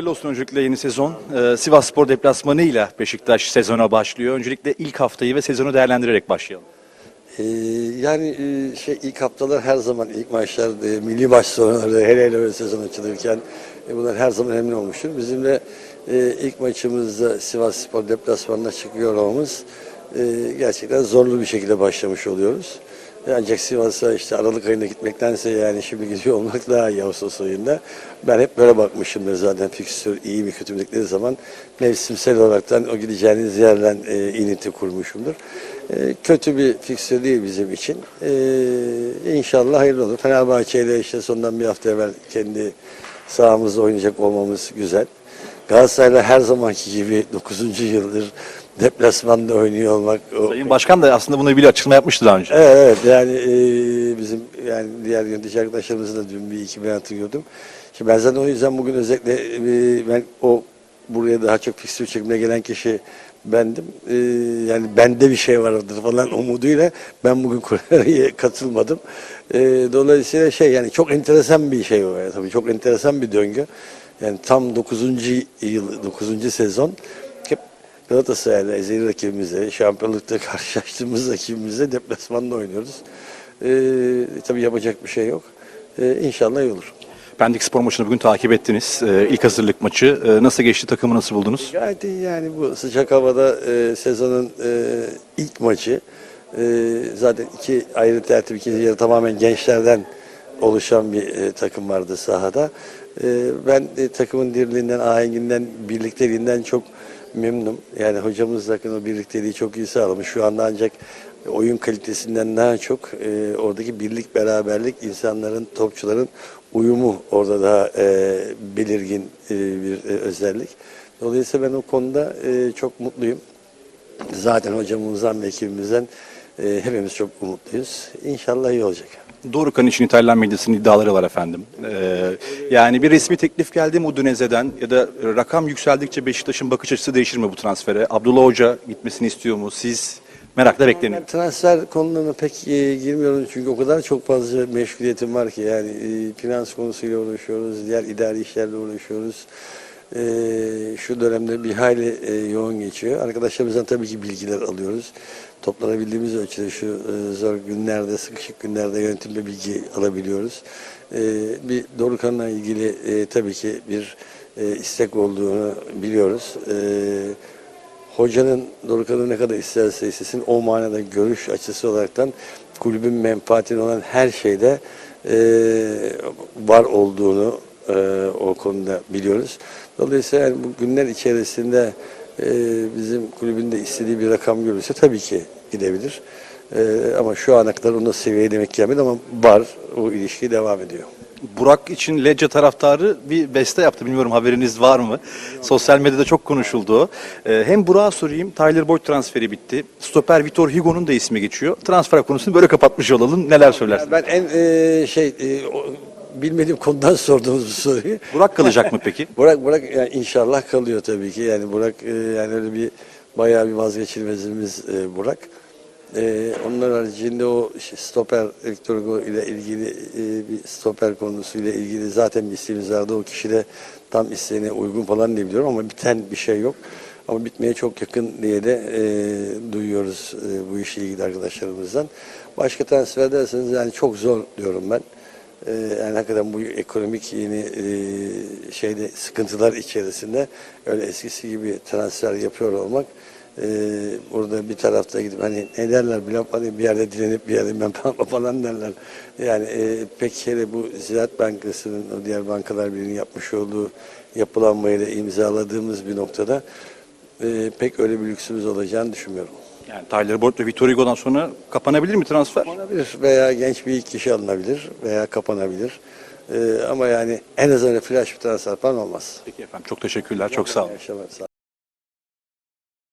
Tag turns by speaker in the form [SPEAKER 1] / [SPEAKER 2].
[SPEAKER 1] Hayırlı olsun öncelikle yeni sezon. Ee, Sivas Spor deplasmanıyla Beşiktaş sezona başlıyor. Öncelikle ilk haftayı ve sezonu değerlendirerek başlayalım.
[SPEAKER 2] Ee, yani e, şey ilk haftalar her zaman ilk maçlar milli maç sonraları hele hele böyle sezon açılırken e, bunlar her zaman önemli olmuştur. Bizim de e, ilk maçımızda Sivas Spor deplasmanına çıkıyor olmamız e, gerçekten zorlu bir şekilde başlamış oluyoruz. Ancak Sivas'a işte Aralık ayında gitmektense yani şimdi gidiyor olmak daha iyi Ağustos ayında. Ben hep böyle bakmışımdır zaten fikstür iyi mi kötü mü zaman mevsimsel olaraktan o gideceğiniz yerden e, ininti kurmuşumdur. E, kötü bir fikstür değil bizim için. E, inşallah hayırlı olur. Fenerbahçe ile işte sondan bir hafta evvel kendi sahamızda oynayacak olmamız güzel. Galatasaray'la her zamanki gibi 9. yıldır deplasmanda oynuyor olmak.
[SPEAKER 1] Sayın Başkan da aslında bunu bir açıklama yapmıştı daha önce.
[SPEAKER 2] Evet, evet yani e, bizim yani diğer yönetici arkadaşlarımızla da dün bir iki beyan gördüm. Şimdi ben zaten o yüzden bugün özellikle e, ben o buraya daha çok fikstür çekmeye gelen kişi bendim. E, yani bende bir şey vardır falan umuduyla ben bugün Kore'ye katılmadım. E, dolayısıyla şey yani çok enteresan bir şey o yani tabii çok enteresan bir döngü. Yani tam 9. yıl 9. sezon hep Galatasaray'la ezeli rakibimizle, şampiyonlukta karşılaştığımız rakibimizle deplasmanda oynuyoruz. Ee, tabii yapacak bir şey yok. Ee, inşallah iyi olur.
[SPEAKER 1] Pendik Spor maçını bugün takip ettiniz. Ee, ilk hazırlık maçı. Ee, nasıl geçti? Takımı nasıl buldunuz?
[SPEAKER 2] Gayet iyi yani bu sıcak havada e, sezonun e, ilk maçı. E, zaten iki ayrı tertip, ikinci yarı tamamen gençlerden oluşan bir e, takım vardı sahada. E, ben e, takımın diriliğinden, ahenginden, birlikteliğinden çok memnunum. Yani hocamız da o birlikteliği çok iyi sağlamış. Şu anda ancak oyun kalitesinden daha çok e, oradaki birlik, beraberlik, insanların, topçuların uyumu orada daha e, belirgin e, bir e, özellik. Dolayısıyla ben o konuda e, çok mutluyum. Zaten hocamızdan ve ekibimizden e, hepimiz çok umutluyuz. İnşallah iyi olacak.
[SPEAKER 1] Dorukhan için İtalyan medyasının iddiaları var efendim. Ee, yani bir resmi teklif geldi mi Udinese'den ya da rakam yükseldikçe Beşiktaş'ın bakış açısı değişir mi bu transfere? Abdullah Hoca gitmesini istiyor mu? Siz merakla bekleniyor.
[SPEAKER 2] Ben transfer konularına pek e, girmiyorum çünkü o kadar çok fazla meşguliyetim var ki yani e, finans konusuyla uğraşıyoruz, diğer idari işlerle uğraşıyoruz. E, şu dönemde bir hayli e, yoğun geçiyor. Arkadaşlarımızdan tabii ki bilgiler alıyoruz. Toplanabildiğimiz ölçüde şu e, zor günlerde, sıkışık günlerde yönetimde bilgi alabiliyoruz. E, bir Dorukhan'la ilgili e, tabii ki bir e, istek olduğunu biliyoruz. E, hocanın Dorukhan'ı ne kadar isterse istesin o manada görüş açısı olaraktan kulübün menfaatine olan her şeyde e, var olduğunu e, o konuda biliyoruz. Dolayısıyla yani bu günler içerisinde e, bizim kulübün de istediği bir rakam görürse tabii ki gidebilir. E, ama şu ana kadar onun seviyeye demek gelmedi ama var. O ilişki devam ediyor.
[SPEAKER 1] Burak için Lecce taraftarı bir beste yaptı. Bilmiyorum haberiniz var mı? Sosyal medyada çok konuşuldu. Ee, hem Burak'a sorayım. Tyler Boyd transferi bitti. Stoper Vitor Hugo'nun da ismi geçiyor. Transfer konusunu böyle kapatmış olalım. Neler söylersiniz?
[SPEAKER 2] Ben en e, şey e, o, bilmediğim konudan sorduğunuz bu soruyu.
[SPEAKER 1] Burak kalacak mı peki?
[SPEAKER 2] Burak Burak yani inşallah kalıyor tabii ki. Yani Burak e, yani öyle bir bayağı bir vazgeçilmezimiz e, Burak. E, onlar haricinde o işte stoper Hugo ile ilgili e, bir stoper konusuyla ilgili zaten bir isteğimiz vardı. O kişi de tam isteğine uygun falan diye biliyorum ama biten bir şey yok. Ama bitmeye çok yakın diye de e, duyuyoruz e, bu işle ilgili arkadaşlarımızdan. Başka transfer derseniz yani çok zor diyorum ben. Ee, yani hakikaten bu ekonomik yeni e, şeyde sıkıntılar içerisinde öyle eskisi gibi transfer yapıyor olmak e, burada bir tarafta gidip hani ne derler bir hani bir yerde dilenip bir yerde ben falan derler. Yani e, pek hele bu Ziraat Bankası'nın o diğer bankalar birinin yapmış olduğu yapılanmayı da imzaladığımız bir noktada e, pek öyle bir lüksümüz olacağını düşünmüyorum.
[SPEAKER 1] Yani Tyler Boyd ve Vitor Hugo'dan sonra kapanabilir mi transfer?
[SPEAKER 2] Olabilir veya genç bir kişi alınabilir veya kapanabilir. Ee, ama yani en azından flash bir transfer falan olmaz.
[SPEAKER 1] Peki efendim çok teşekkürler. Çok sağ olun.
[SPEAKER 2] İyi akşamlar, sağ olun.